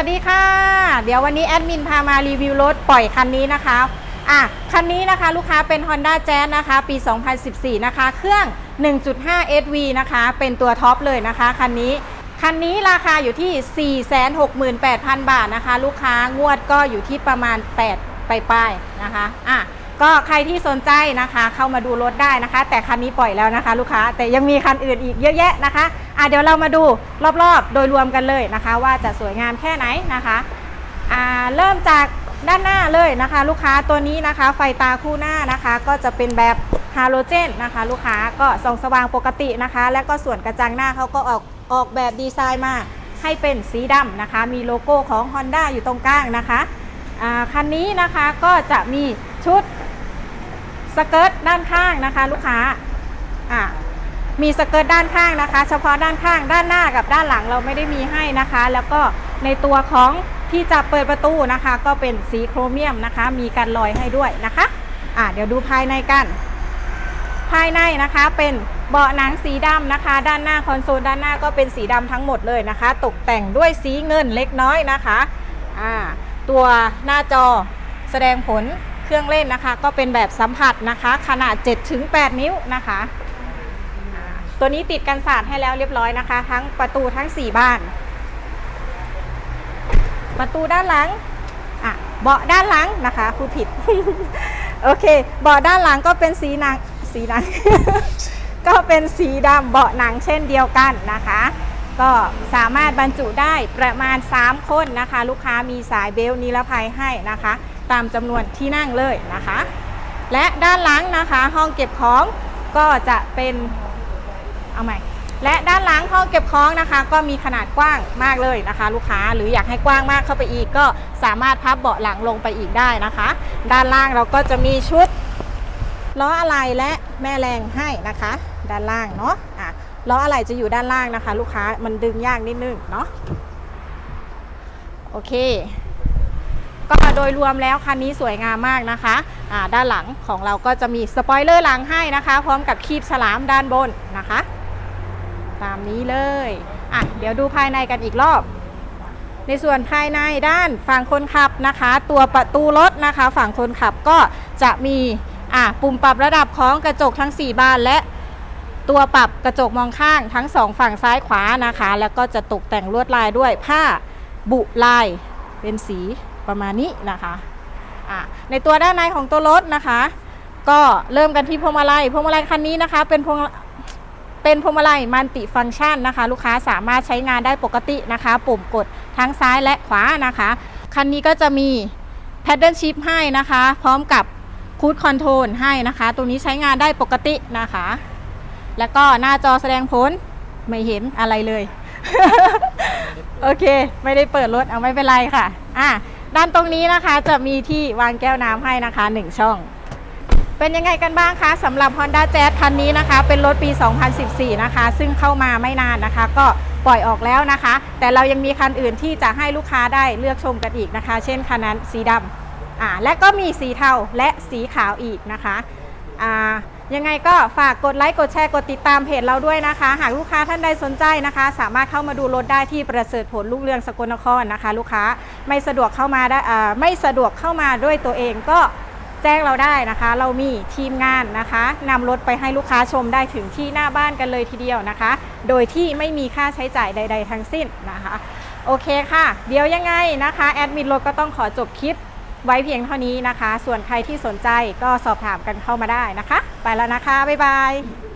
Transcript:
วัสดีค่ะ เดี๋ยววันนี้แอดมินพามารีวิวรถปล่อยคันนี้นะคะอะคันนี้นะคะลูกค้าเป็น Honda Jazz นะคะ ปี 2014 นะคะ เครื่อง 1.5 SV นะคะ เป็นตัวท็อปเลยนะคะคันนี้ คันนี้ราคาอยู่ที่ 468,000 บาทนะคะ ลูกค้างวดก็อยู่ที่ประมาณ 8 ปลายๆนะคะอะ ก็ใครที่สนใจนะคะ เข้ามาดูรถได้นะคะ แต่คันนี้ปล่อยแล้วนะคะ ลูกค้าแต่ยังมีคันอื่นอีกเยอะแยะนะคะอะเดี๋ยวเรามาดูรอบๆ โดยรวมกันเลยนะคะ ว่าจะสวยงามแค่ไหนนะคะอ่าเริ่มจากด้านหน้าเลยนะคะ ลูกค้าตัวนี้นะคะ ไฟตาคู่หน้านะคะ ก็จะเป็นแบบฮาโลเจนนะคะ ลูกค้าก็ส่องสว่างปกตินะคะ และก็ส่วนกระจังหน้าเขาก็ออกออกแบบดีไซน์มาให้เป็นสีดำนะคะ มีโลโก้ของ Honda อยู่ตรงกลางนะคะอ่าคันนี้นะคะก็จะมีชุด สเกิร์ตด้านข้างนะคะ ลูกค้าอ่ามีสเกิร์ตด้านข้างนะคะ เฉพาะด้านข้างด้านหน้ากับด้านหลังเราไม่ได้มีให้นะคะ แล้วก็ในตัวของที่จะเปิดประตูนะคะ ก็เป็นสีโครเมียมนะคะ มีการลอยให้ด้วยนะคะอะเดี๋ยวดูภายในกัน ภายในนะคะเป็นเบาะหนังสีดำนะคะ ด้านหน้าคอนโซลด้านหน้าก็เป็นสีดำทั้งหมดเลยนะคะ ตกแต่งด้วยสีเงินเล็กน้อยนะคะอ่าตัวหน้าจอแสดงผล เครื่องเล่นนะคะ ก็เป็นแบบสัมผัสนะคะ ขนาด 7-8 นิ้วนะคะ ตัวนี้ติดกันศาสตร์ให้แล้วเรียบร้อยนะคะ ทั้งประตูทั้ง 4 บ้าน ประตูด้านหลังอะเบาะด้านหลังนะคะพูดผิด โอเค เบาะด้านหลังก็เป็นสีหนังสีหนัง ก็เป็นสีดำเบาะหนังเช่นเดียวกันนะคะ ก็สามารถบรรจุได้ประมาณ 3 คนนะคะ ลูกค้ามีสายเบลนิรภัยให้นะคะ ตามจำนวนที่นั่งเลยนะคะ และด้านหลังนะคะห้องเก็บของก็จะเป็นเอาใหม่และด้านหลังห้องเก็บของนะคะ ก็มีขนาดกว้างมากเลยนะคะ ลูกค้าหรืออยากให้กว้างมากเข้าไปอีก ก็สามารถพับเบาะหลังลงไปอีกได้นะคะ ด้านล่างเราก็จะมีชุดล้ออะไหล่และแม่แรงให้นะคะ ด้านล่างเนาะอะล้ออะไหล่จะอยู่ด้านล่างนะคะ ลูกค้ามันดึงยากนิดนึงเนาะโอเค ก็โดยรวมแล้วคันนี้สวยงามมากนะคะด้านหลังของเราก็จะมีสปอยเลอร์หลังให้นะคะ พร้อมกับคีบฉลามด้านบนนะคะ ตามนี้เลยอะเดี๋ยวดูภายในกันอีกรอบ ในส่วนภายในด้านฝั่งคนขับนะคะ ตัวประตูรถนะคะ ฝั่งคนขับก็จะมีอะปุ่มปรับระดับของกระจกทั้ง 4 บานและตัวปรับกระจกมองข้างทั้งสองฝั่งซ้ายขวานะคะ แล้วก็จะตกแต่งลวดลายด้วยผ้าบุลายเป็นสี ประมาณนี้นะคะะในตัวด้านในของตัวรถนะคะ ก็เริ่มกันที่พวงมาลัยพวงมาลัยคันนี้นะคะ เป็นพวงเป็นพวงมาลัยมัลติฟังก์ชันนะคะ ลูกค้าสามารถใช้งานได้ปกตินะคะ ปุ่มกดทั้งซ้ายและขวานะคะ คันนี้ก็จะมีแพดเดิลชิพให้นะคะ พร้อมกับคูดคอนโทรลให้นะคะตรงนี้ใช้งานได้ปกตินะคะ แล้วก็หน้าจอแสดงผลไม่เห็นอะไรเลย โอเค ไม่ได้เปิดรถเอาไม่เป็นไรค่ะ อะ ด้านตรงนี้นะคะจะมีที่วางแก้วน้ำให้นะคะ 1 ช่อง เป็นยังไงกันบ้างคะสำหรับ Honda Jazz คันนี้นะคะ เป็นรถปี 2014 นะคะ ซึ่งเข้ามาไม่นานนะคะ ก็ปล่อยออกแล้วนะคะ แต่เรายังมีคันอื่นที่จะให้ลูกค้าได้เลือกชมกันอีกนะคะ เช่นคันนั้นสีดำอ่าและก็มีสีเทาและสีขาวอีกนะคะ ยังไงก็ฝากกดไลค์กดแชร์กดติดตามเพจเราด้วยนะคะ หากลูกค้าท่านใดสนใจนะคะ สามารถเข้ามาดูรถได้ที่ประเสริฐผลลูกเรืองสกลนครนะคะ ลูกค้าไม่สะดวกเข้ามาได้ไม่สะดวกเข้ามาด้วยตัวเองก็แจ้งเราได้นะคะ เรามีทีมงานนะคะนำรถไปให้ลูกค้าชมได้ถึงที่หน้าบ้านกันเลยทีเดียวนะคะ โดยที่ไม่มีค่าใช้จ่ายใด ๆ ทั้งสิ้นนะคะ โอเคค่ะ เดี๋ยวยังไงนะคะแอดมินรถก็ต้องขอจบคลิป ไว้เพียงเท่านี้นะคะ ส่วนใครที่สนใจก็สอบถามกันเข้ามาได้นะคะ ไปแล้วนะคะ บ๊ายบาย